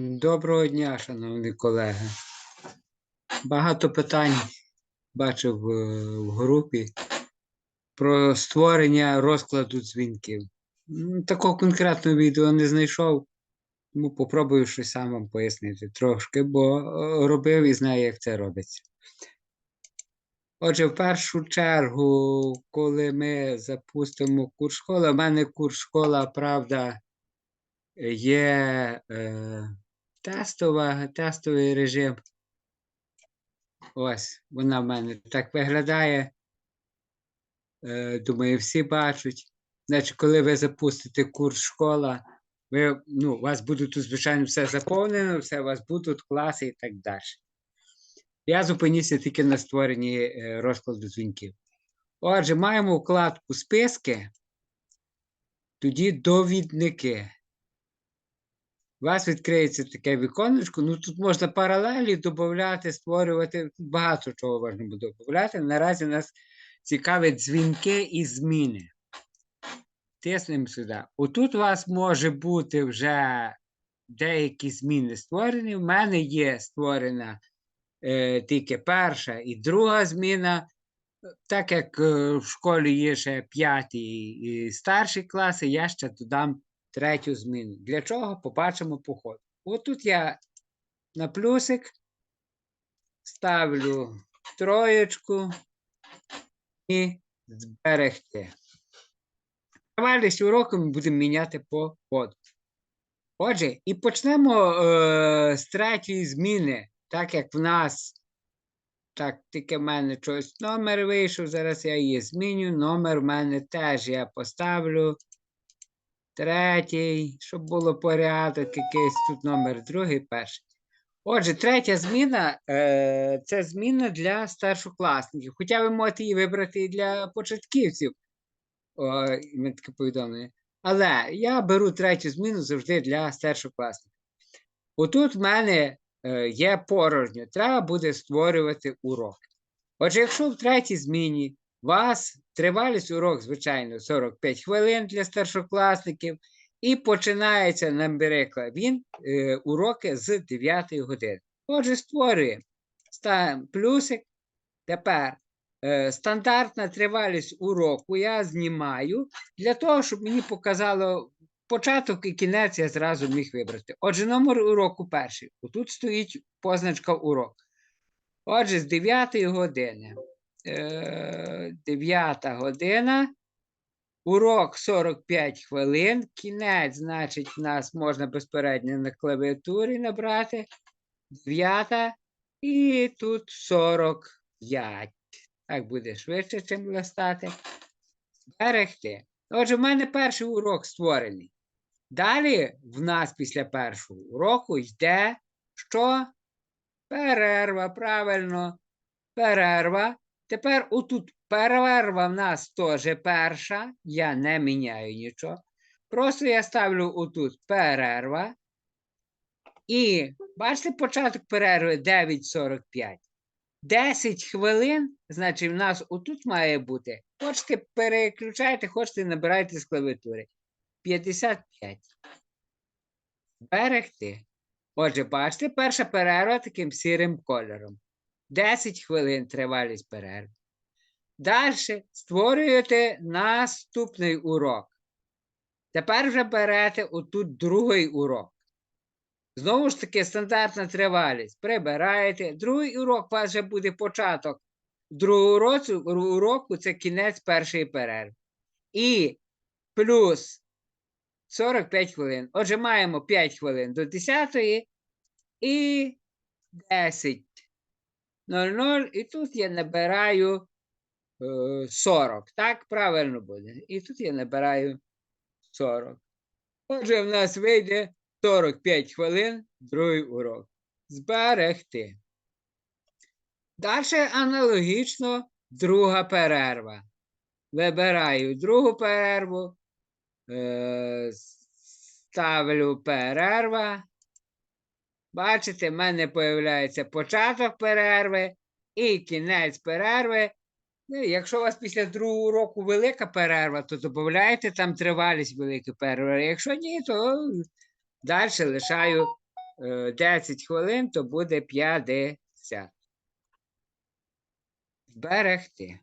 Доброго дня, шановні колеги. Багато питань бачив е, в групі про створення розкладу дзвінків. Такого конкретного відео не знайшов, тому попробую щось сам вам пояснити трошки, бо е, робив і знаю, як це робиться. Отже, в першу чергу, коли ми запустимо курс школи, у мене курс школа, правда, є е, тестова, тестовий режим. Ось, вона в мене так виглядає. Е, думаю, всі бачать. Значить, коли ви запустите курс школа, ви, ну, у вас буде тут, звичайно, все заповнено, все у вас будуть класи і так далі. Я зупинюся тільки на створенні е, розкладу дзвінків. Отже, маємо вкладку списки, тоді довідники. У вас відкриється таке віконечко. Ну тут можна паралелі додати, створювати. Багато чого можна буде додати. Наразі нас цікавить дзвінки і зміни. Тиснемо сюди. Отут у вас може бути вже деякі зміни створені. У мене є створена е, тільки перша і друга зміна. Так як е, в школі є ще п'ятий і старші класи, я ще додам третю зміну. Для чого? Побачимо по ходу. От тут я на плюсик ставлю троєчку і зберегти. Тривалість уроку ми будемо міняти по ходу. Отже, і почнемо е, з третьої зміни, так як в нас. Так, тільки в мене щось номер вийшов. Зараз я її зміню. Номер в мене теж я поставлю третій, щоб було порядок, якийсь тут номер другий, перший. Отже, третя зміна е, це зміна для старшокласників. Хоча ви можете її вибрати і для початківців. О, таке повідомлення. Але я беру третю зміну завжди для старшокласників. Отут в мене е, є порожньо. Треба буде створювати урок. Отже, якщо в третій зміні вас тривалість урок, звичайно, 45 хвилин для старшокласників, і починається, наприклад, він е, уроки з 9 години. Отже, створюємо. Ставимо плюсик. Тепер е, стандартна тривалість уроку я знімаю для того, щоб мені показало початок і кінець, я зразу міг вибрати. Отже, номер уроку перший. Тут стоїть позначка урок. Отже, з 9 години. 9 година. Урок 45 хвилин. Кінець, значить, в нас можна безпередньо на клавіатурі набрати. 9 і тут 45. Так буде швидше, чим листати. Зберегти. Отже, в мене перший урок створений. Далі в нас після першого уроку йде що? Перерва, правильно. Перерва. Тепер отут перерва в нас теж перша. Я не міняю нічого. Просто я ставлю отут перерва. І бачите, початок перерви 9.45. 10 хвилин, значить, в нас отут має бути. Хочете переключайте, хочете набирайте з клавіатури. 55. Берегти. Отже, бачите, перша перерва таким сірим кольором. 10 хвилин тривалість перерви. Далі створюєте наступний урок. Тепер вже берете отут другий урок. Знову ж таки, стандартна тривалість. Прибираєте. Другий урок у вас вже буде початок. Другого уроку, уроку це кінець першої перерви. І плюс 45 хвилин. Отже, маємо 5 хвилин до 10 і 10. 00, і тут я набираю е, 40. Так, правильно буде. І тут я набираю 40. Отже, в нас вийде 45 хвилин другий урок. Зберегти. Далі аналогічно друга перерва. Вибираю другу перерву. Е, ставлю перерва. Бачите, в мене з'являється початок перерви і кінець перерви. Ну, Якщо у вас після другого уроку велика перерва, то додаєте там тривалість великої перерви. Якщо ні, то далі лишаю е, 10 хвилин, то буде 50. Зберегти.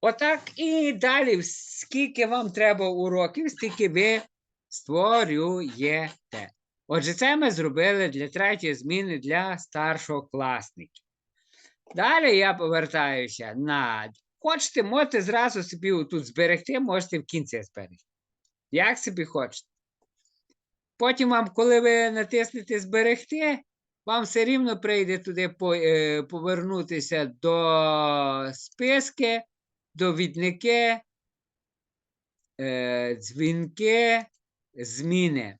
Отак і далі, скільки вам треба уроків, стільки ви створюєте. Отже, це ми зробили для третьої зміни для старшокласників. Далі я повертаюся на. Хочете, можете зразу собі тут зберегти, можете в кінці зберегти. Як собі хочете. Потім вам, коли ви натиснете зберегти, вам все рівно прийде туди е, повернутися до списки, довідники, е, дзвінки, зміни.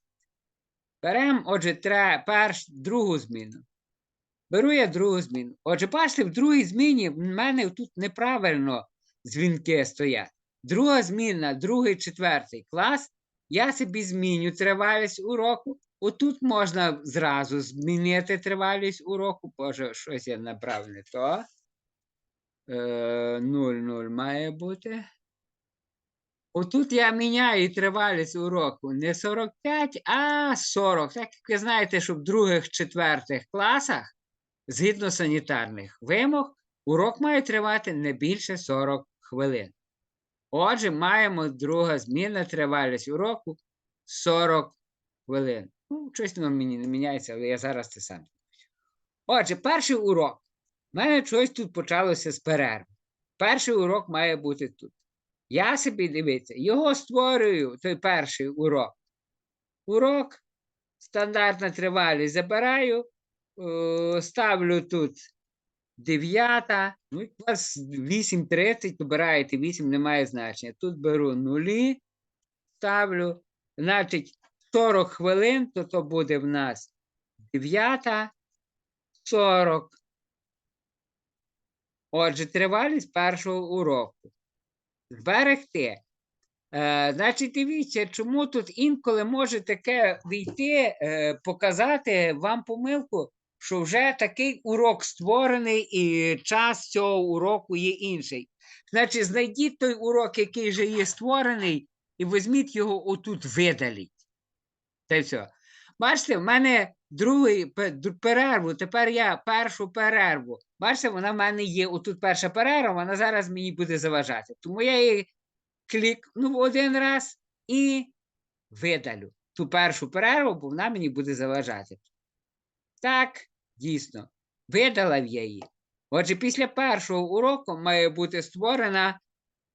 Беремо, отже, тре, перш, другу зміну. Беру я другу зміну. Отже, бачите, в другій зміні в мене тут неправильно дзвінки стоять. Друга зміна, другий, четвертий клас. Я собі зміню тривалість уроку. Отут можна зразу змінити тривалість уроку. Боже, щось я направ не то. Е, 0,0 має бути. Отут я міняю тривалість уроку не 45, а 40. Так як ви знаєте, що в других, четвертих класах, згідно санітарних вимог, урок має тривати не більше 40 хвилин. Отже, маємо друга зміна тривалість уроку 40 хвилин. Ну, щось воно мені не міняється, але я зараз це сам. Отже, перший урок. У мене щось тут почалося з перерви. Перший урок має бути тут. Я собі дивіться, його створюю, той перший урок. Урок, стандартна тривалість забираю, е, ставлю тут 9, ну, у вас 8.30, вибираєте 8, немає значення. Тут беру нулі, ставлю, значить 40 хвилин, то то буде в нас 9, 40. Отже, тривалість першого уроку. Зберегти. Е, значить, дивіться, чому тут інколи може таке війти, е, показати вам помилку, що вже такий урок створений, і час цього уроку є інший. Значить, знайдіть той урок, який вже є створений, і візьміть його отут видаліть. Й все. Бачите, в мене другий перерву, тепер я першу перерву. Бачите, вона в мене є отут перша перерва, вона зараз мені буде заважати. Тому я її клікну один раз і видалю ту першу перерву, бо вона мені буде заважати. Так, дійсно, видала я її. Отже, після першого уроку має бути створена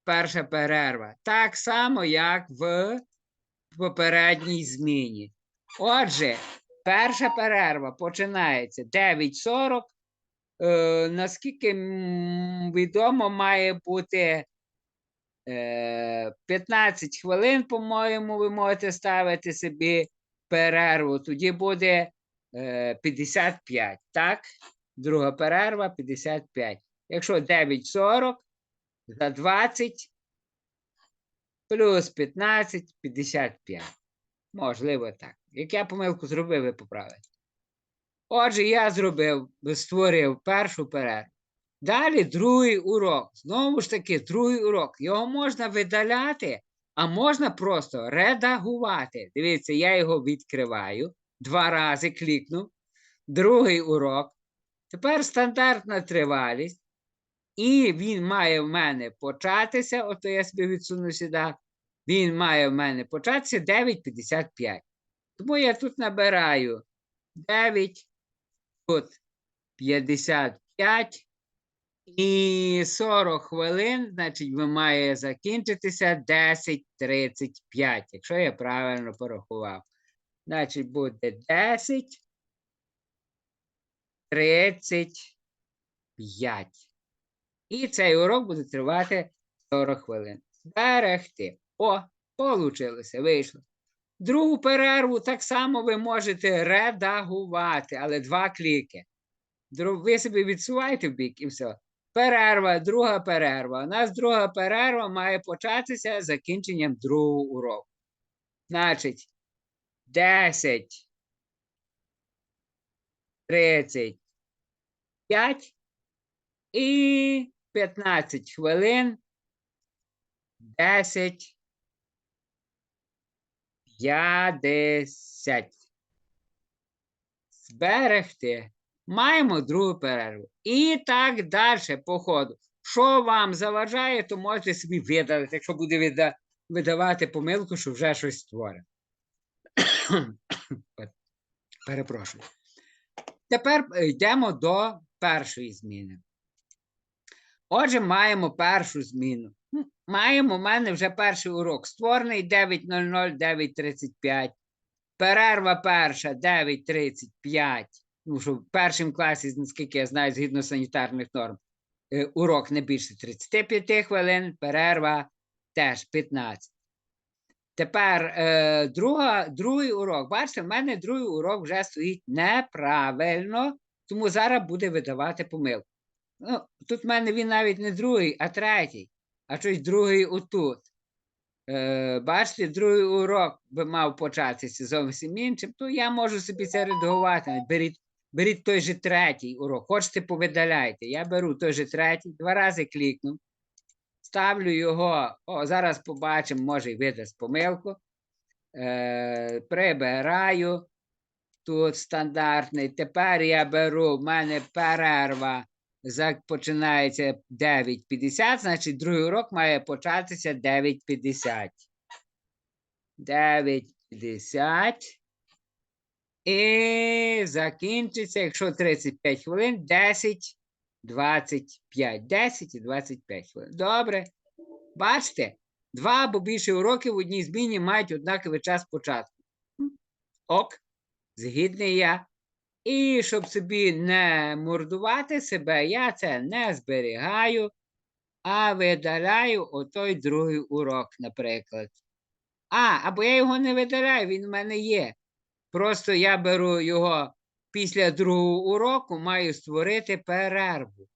перша перерва. Так само, як в попередній зміні. Отже, перша перерва починається 9.40. Е, наскільки відомо, має бути е, 15 хвилин, по-моєму, ви можете ставити собі перерву. Тоді буде е, 55. Так? Друга перерва 55. Якщо 9.40 за 20 плюс 15 55. Можливо, так. Як я помилку зробив, ви поправите. Отже, я зробив, створив першу перерву. Далі другий урок. Знову ж таки, другий урок. Його можна видаляти, а можна просто редагувати. Дивіться, я його відкриваю. Два рази клікнув. Другий урок. Тепер стандартна тривалість. І він має в мене початися. Ото я собі відсуну сюди. Він має в мене початися 9.55. Тому я тут набираю 9, тут 55 і 40 хвилин, значить, має закінчитися 10.35, якщо я правильно порахував. Значить, буде 10, 35. І цей урок буде тривати 40 хвилин. Зберегти. О, получилося, вийшло. Другу перерву так само ви можете редагувати, але два кліки. Ви собі відсуваєте в бік і все. Перерва, друга перерва. У нас друга перерва має початися закінченням другого уроку. Значить, 10, 35 і 15 хвилин. 10, 50. зберегти. Маємо другу перерву. І так далі по ходу. Що вам заважає, то можете собі видалити, якщо буде вида- видавати помилку, що вже щось створено. Перепрошую. Тепер е, йдемо до першої зміни. Отже, маємо першу зміну. Маємо, у мене вже перший урок створений 9.00, 9.35. Перерва перша 9.35. Ну, що в першому класі, наскільки я знаю, згідно санітарних норм, е, урок не більше 35 хвилин, перерва теж 15. Тепер е, друга, другий урок. Бачите, в мене другий урок вже стоїть неправильно, тому зараз буде видавати помилку. Ну, тут в мене він навіть не другий, а третій, а щось другий отут. Е, бачите, другий урок би мав початися зовсім іншим, то я можу собі це редагувати. Беріть, беріть той же третій урок. Хочете, повидаляйте. Я беру той же третій, два рази клікну, ставлю його. О, зараз побачимо, може видасть помилку. Е, прибираю. Тут стандартний. Тепер я беру, в мене перерва починається 9.50, значить другий урок має початися 9.50. 9.50. І закінчиться, якщо 35 хвилин, 10, 25. 10 і 25 хвилин. Добре. Бачите, два або більше уроків в одній зміні мають однаковий час початку. Ок, згідний я. І щоб собі не мордувати себе, я це не зберігаю, а видаляю отой другий урок, наприклад. А, або я його не видаляю, він в мене є. Просто я беру його після другого уроку, маю створити перерву.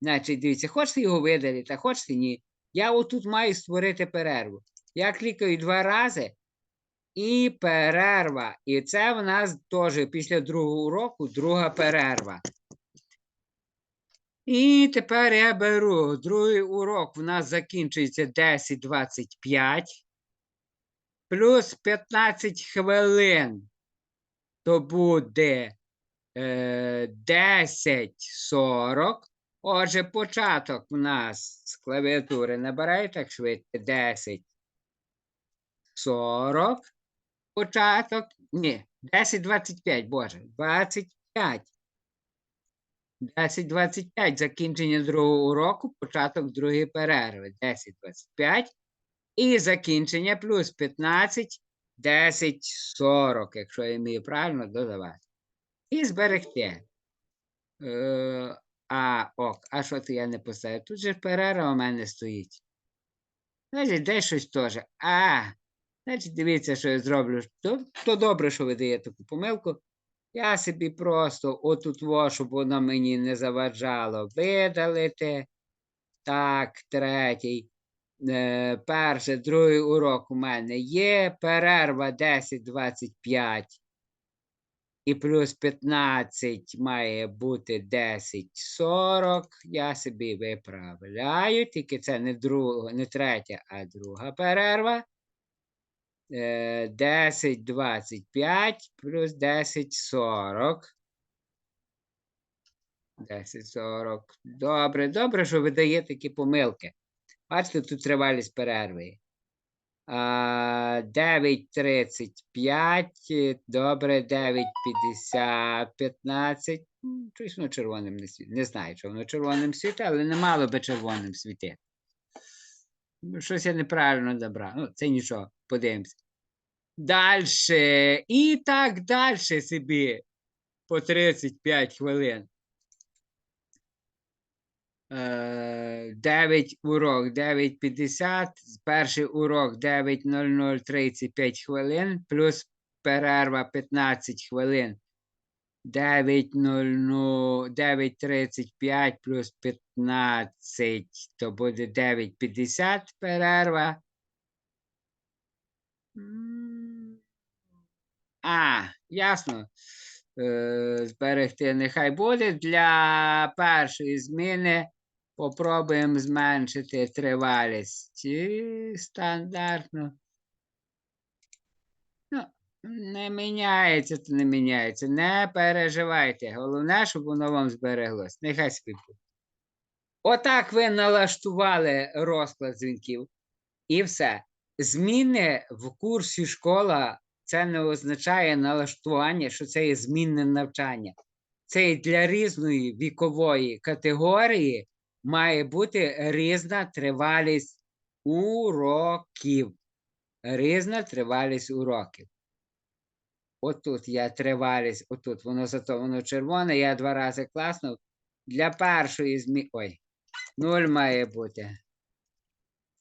Значить, дивіться, хочете його видалити, а хочете ні. Я отут маю створити перерву. Я клікаю два рази і перерва. І це в нас теж після другого уроку друга перерва. І тепер я беру другий урок. В нас закінчується 10.25 плюс 15 хвилин. То буде е, 10.40. Отже, початок в нас з клавіатури набираю так швидко. 10.40 початок. Ні, 10.25, боже, 25. 10.25 закінчення другого уроку, початок другої перерви. 10.25. І закінчення плюс 15, 10.40, якщо я вмію правильно додавати. І зберегти. Е, а, ок, а що то я не поставив? Тут же перерва у мене стоїть. Значить, десь щось теж. А, Значить, дивіться, що я зроблю. То, то добре, що ви даєте таку помилку. Я собі просто отут, во, щоб воно мені не заважало, видалити. Так, третій. Е, перший, другий урок у мене є. Перерва 10.25. І плюс 15 має бути 10.40. Я собі виправляю. Тільки це не, друга, не третя, а друга перерва. Е, 10.25 плюс 10.40. 10.40. Добре, добре, що ви даєте такі помилки. Бачите, тут тривалість перерви. 9.35. е, Добре, 9.50, 15. М, Щось воно червоним не світить. Не знаю, що воно червоним світить, але не мало би червоним світити. Ну, Щось я неправильно добрав. Ну, це нічого, подивимося. Дальше. І так далі собі по 35 хвилин. Е, 9 урок 9.50, перший урок 9.00 35 хвилин, плюс перерва 15 хвилин. 9.35 плюс 15, то буде 9.50 перерва. А, ясно. Е, зберегти нехай буде. Для першої зміни попробуємо зменшити тривалість. І Стандартно. Ну, Не міняється, то не міняється. Не переживайте. Головне, щоб воно вам збереглось. Нехай собі. Отак ви налаштували розклад дзвінків. І все. Зміни в курсі школа це не означає налаштування, що це є змінне навчання. Це для різної вікової категорії має бути різна тривалість уроків. Різна тривалість уроків. Отут я тривалість, отут воно зато воно червоне, я два рази класнув. Для першої зміни. Ой, нуль має бути.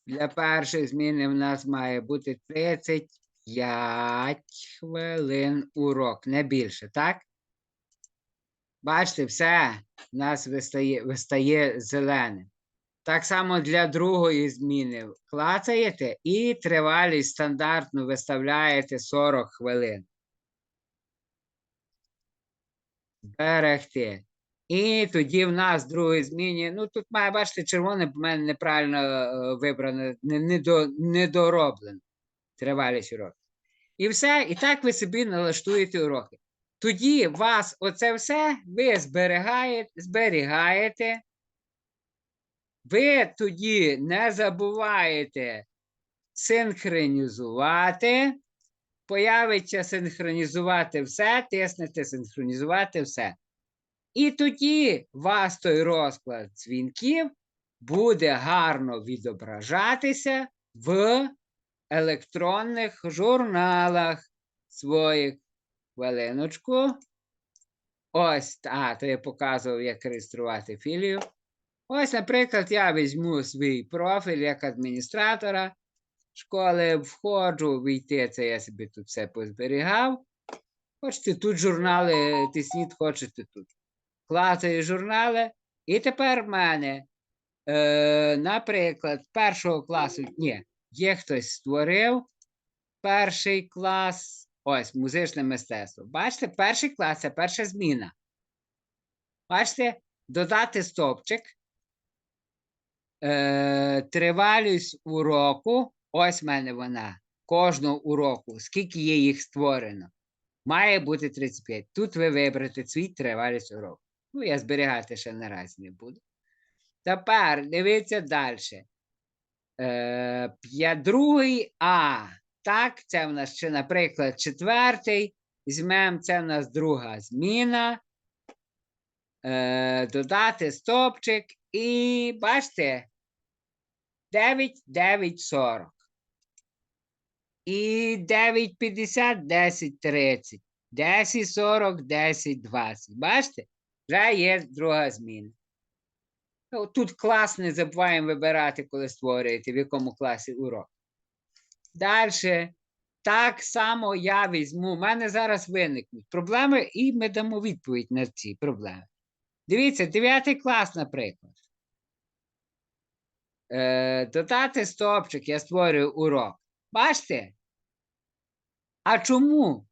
Для першої зміни в нас має бути 35 хвилин урок, не більше, так? Бачите, все в нас вистає, вистає зеленим. Так само для другої зміни клацаєте і тривалість стандартно виставляєте 40 хвилин. Зберегти. І тоді в нас в другій зміні. Ну, тут має бачите, червоне в мене неправильно е, вибрано, не, не до, недороблено. Тривалість уроків. І все, і так ви собі налаштуєте уроки. Тоді вас оце все ви зберігаєте, зберігаєте. Ви тоді не забуваєте синхронізувати. Появиться синхронізувати все, тиснете синхронізувати все. І тоді вас той розклад дзвінків буде гарно відображатися в електронних журналах своїх. Хвилиночку. Ось, а, то я показував, як реєструвати філію. Ось, наприклад, я візьму свій профіль як адміністратора школи, входжу, війти, це я собі тут все позберігав. Хочете тут журнали, тисніть, хочете тут. Клацаю журнали. І тепер в мене, е, наприклад, першого класу, ні, є хтось створив перший клас. Ось, музичне мистецтво. Бачите, перший клас це перша зміна. Бачите, додати стопчик. Е, Тривалість уроку. Ось в мене вона. Кожного уроку. Скільки є їх створено? Має бути 35. Тут ви виберете свій тривалість уроку. Ну, я зберігати ще наразі не буду. Тепер дивіться далі. Е, другий А. Так, це в нас ще, наприклад, четвертий. Візьмемо, це в нас друга зміна. Е, Додати стопчик. І бачите, 9, 9, 40. І 9, 50, 10, 30. 10, 40, 10, 20. Бачите? Вже є друга зміна. Ну, Тут клас не забуваємо вибирати, коли створюєте, в якому класі урок. Далі. Так само я візьму. У мене зараз виникнуть проблеми, і ми дамо відповідь на ці проблеми. Дивіться, 9 клас, наприклад. Е, Додати стопчик, я створюю урок. Бачите? А чому?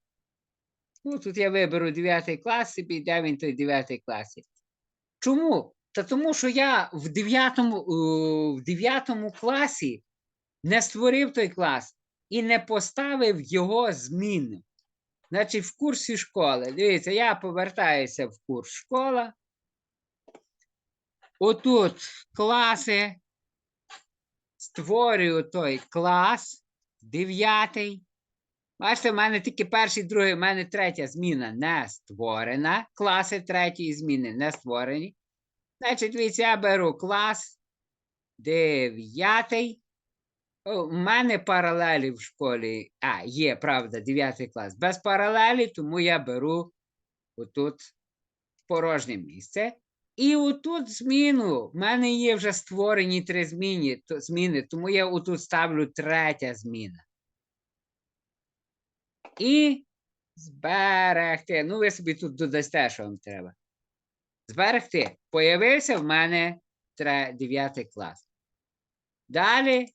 Ну, тут я виберу 9 клас, собі йде він той 9 класі. Чому? Та тому, що я в 9, в 9 класі не створив той клас і не поставив його зміни. Значить, в курсі школи. Дивіться, я повертаюся в курс школа. Отут класи. Створюю той клас дев'ятий. Бачите, в мене тільки перший, другий, в мене третя зміна не створена. Класи третьої зміни не створені. Значить, дивіться, я беру клас дев'ятий. У мене паралелі в школі. А, є, правда, 9 клас. Без паралелі, тому я беру отут порожнє місце. І отут зміну. В мене є вже створені три зміни, зміни, тому я отут ставлю третя зміна. І зберегти. Ну, ви собі тут додасте, що вам треба. Зберегти. Появився в мене 9 клас. Далі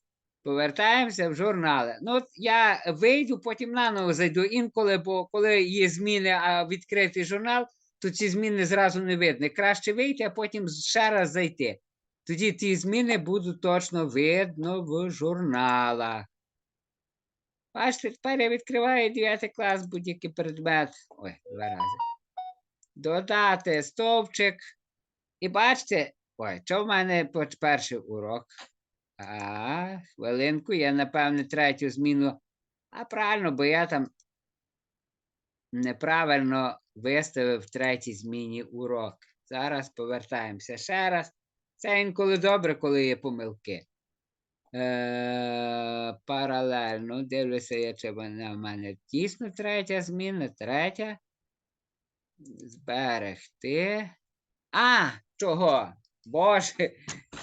повертаємося в журнали. Ну, от я вийду, потім наново зайду інколи, бо коли є зміни, а відкритий журнал, то ці зміни зразу не видно. Краще вийти, а потім ще раз зайти. Тоді ті зміни будуть точно видно в журналах. Бачите, тепер я відкриваю 9 клас будь-який предмет. Ой, два рази. Додати стовпчик. І бачите, ой, що в мене перший урок? А, хвилинку, я, напевне, третю зміну. А правильно, бо я там неправильно виставив в третій зміні урок. Зараз повертаємося ще раз. Це інколи добре, коли є помилки. Е, паралельно дивлюся, я, чи вона в мене дійсно третя зміна, третя. Зберегти. А, чого? Боже,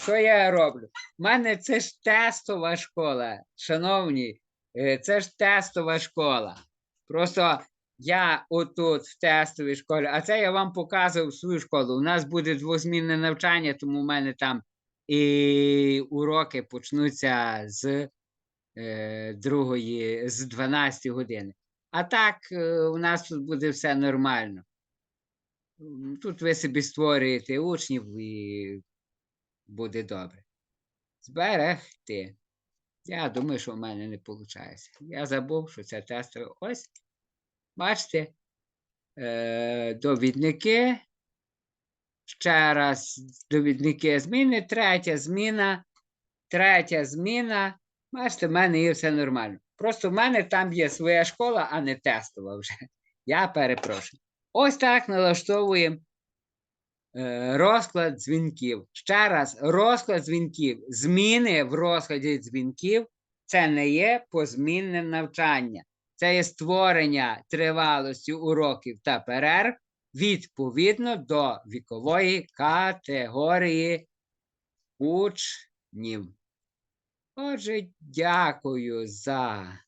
що я роблю? У мене це ж тестова школа. Шановні, е, це ж тестова школа. Просто я отут в тестовій школі, а це я вам показував свою школу. У нас буде двозмінне навчання, тому в мене там і уроки почнуться з е, другої, з 12 години. А так, е, у нас тут буде все нормально. Тут ви собі створюєте учнів і буде добре. Зберегти. Я думаю, що в мене не виходить. Я забув, що це тестове. Ось. Бачите, е, довідники. Ще раз довідники зміни. Третя зміна. Третя зміна. Бачите, в мене є все нормально. Просто в мене там є своя школа, а не тестова вже. Я перепрошую. Ось так налаштовуємо е, розклад дзвінків. Ще раз, розклад дзвінків. Зміни в розкладі дзвінків це не є позмінне навчання. Це є створення тривалості уроків та перерв відповідно до вікової категорії учнів. Отже, дякую за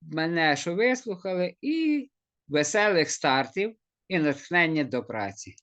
мене, що вислухали, і веселих стартів і натхнення до праці.